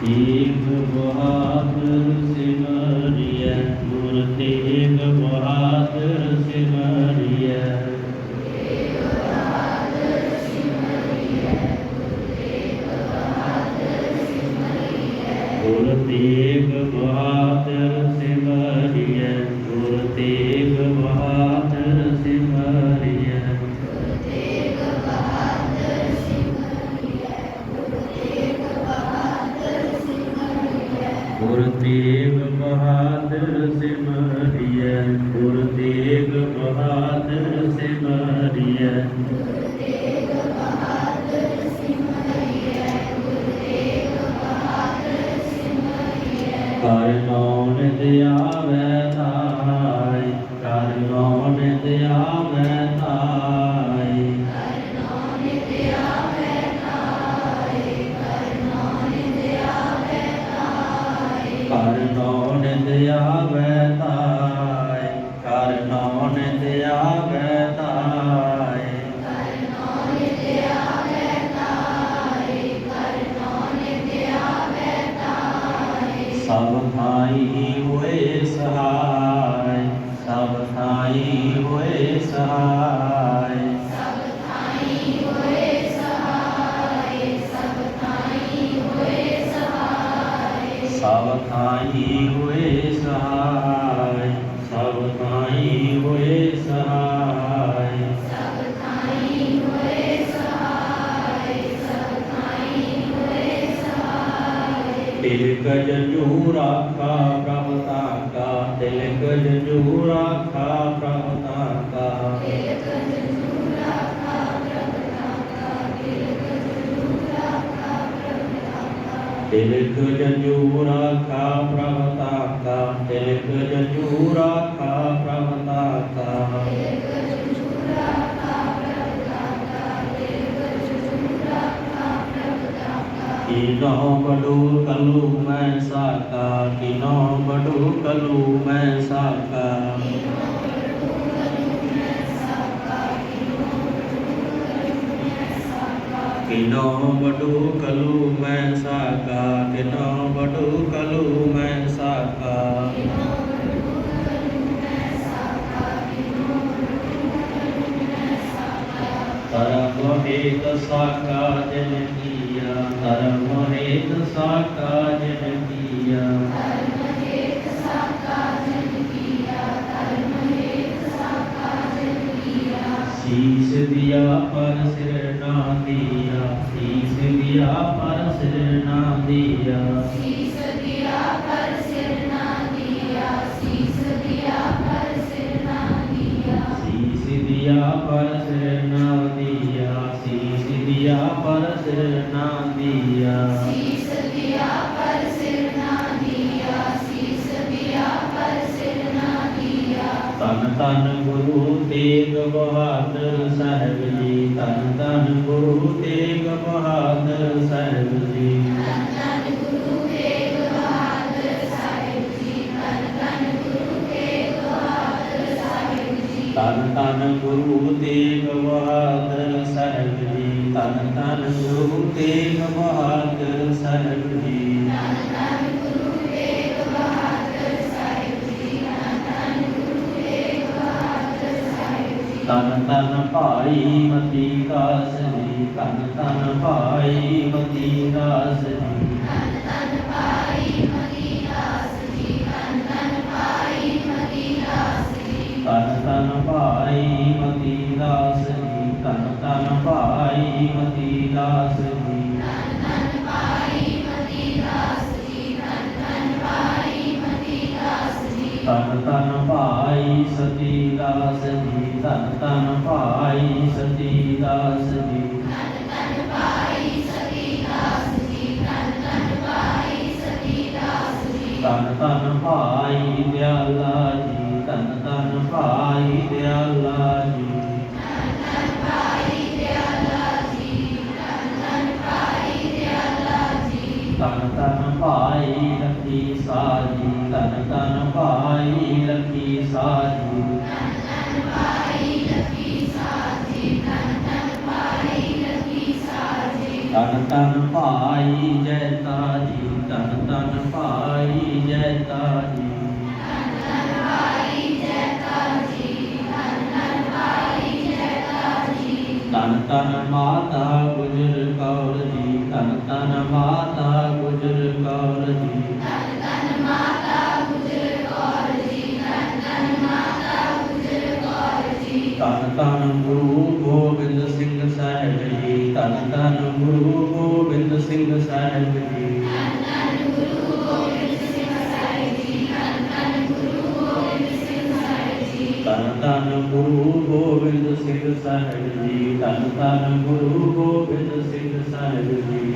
ਤੇਗ ਬਹਾਦਰ ਸਿਮਰਿਐ ਗੁਰ ਤੇਗ ਬਹਾਦਰ ਸਿਮਰਿਐ ਗੁਰ ਤੇਗ ਬਹਾਦਰ ਤੇਗ ਬਹਾਦਰ ਸਿਮਰਿਐ ਗੁਰ ਤੇਗ ਬਹਾਦਰ ਸਿਮਰਿਐ ਕਰ ਸਭ ਥਾਈ ਹੋਏ ਸਹਾਈ ਸਭ ਥਾਈ ਹੋਏ ਸਹਾਇ ਸਭ ਥਾਈ ਹੋਏ ਸਹਾਈ। ਤਿਲਕ ਜੰਜੂ ਰਾਖਾ ਪ੍ਰਭ ਤਾਕਾ ਤਿਲਕ ਜੰਜੂ ਰਾਖਾ ਪ੍ਰਭ ਤਾਕਾ ਤਿਲਕ ਜੰਜੂ ਰਾਖਾ ਪ੍ਰਭ ਤਾਕਾ ਤਿਲਕ ਜੰਜੂ ਰਾਖਾ ਪ੍ਰਭ ਤਾਕਾ ਕਿਨੋ ਬਡੂ ਕਲੂ ਮੈਂ ਸਾਕਾ ਕਿਨੋ ਬਡੂ ਕਲੂ ਮੈਂ ਸਾਕਾ। ਕਿਨੋ ਬਡੂ ਕਲੂ ਮੈਂ ਸਾਕਾ ਕਿਨੋ ਬਡੂ ਕਲੂ ਮੈਂ ਸਾਕਾ। ਧਰਮ ਹੇਤ ਸਾਕਾ ਜਨ ਕੀਆ ਧਰਮ ਹੇਤ ਸਾਕਾ ਜਨ ਕੀਆ। ਸੀਸ ਦਿਆ ਪਰ ਸਿਰ ਨਾ ਦਿਆ। ਸੀਸ ਦਿਆ ਪਰ ਸਿਰ ਨਾ ਦਿਆ। ਗੁਰੂ ਤੇਗ ਬਹਾਦਰ ਸਾਹਿਬ ਜੀ ਤਨ ਤਨ ਗੁਰੂ ਤੇਗ ਬਹਾਦਰ ਸਾਹਿਬ ਜੀ। ਤਨ ਤਨ ਗੁਰੂ ਤੇਗ ਬਹਾਦਰ ਸਾਹਿਬ ਜੀ ਤਨ ਤਨ ਗੁਰੂ ਤੇਗ ਬਹਾਦਰ ਸਾਹਿਬ ਜੀ। ਤਨ ਤਨ ਭਾਈ ਮਤੀ ਦਾਸ ਜੀ ਤਨ ਤਨ ਭਾਈ ਮਤੀ ਦਾਸ ਜੀ ਤਨ ਤਨ ਭਾਈ ਮਤੀ ਦਾਸ ਜੀ ਤਨ ਤਨ ਭਾਈ ਮਤੀ ਦਾਸ ਜੀ ਜੀ ਤਨ ਤਨ ਭਾਈ ਸਤੀ ਦਾਸ। ਜੀ ਤਨ ਤਨ ਭਾਈ ਦਿਆਲਾ ਜੀ ਤਨ ਤਨ ਭਾਈ ਦਿਆਲਾ ਜੀ। ਤਨ ਤਨ ਭਾਈ ਲਖੀ ਸਾਜੀ ਤਨ ਤਨ ਭਾਈ ਲਖੀ ਸਾਜੀ। ਤਨ ਤਨ ਭਾਈ ਜੈਤਾ ਜੀ ਤਨ ਭਾਈ ਜੈਤਾ ਜੀ ਧੰਨ ਧੰਨ ਮਾਤਾ ਗੁਜਰ ਕੌਰ ਜੀ ਧੰਨ ਤਨ ਮਾਤਾ ਗੁਰੂ ਗੋਬਿੰਦ ਸਿੰਘ ਸਾਹਿਬ ਜੀ। ਧੰਨ ਧੰਨ ਗੁਰੂ ਗੋਬਿੰਦ ਸਿੰਘ ਸਾਹਿਬ ਜੀ, ਧੰਨ ਧੰਨ ਗੁਰੂ ਗੋਬਿੰਦ ਸਿੰਘ ਸਾਹਿਬ ਜੀ।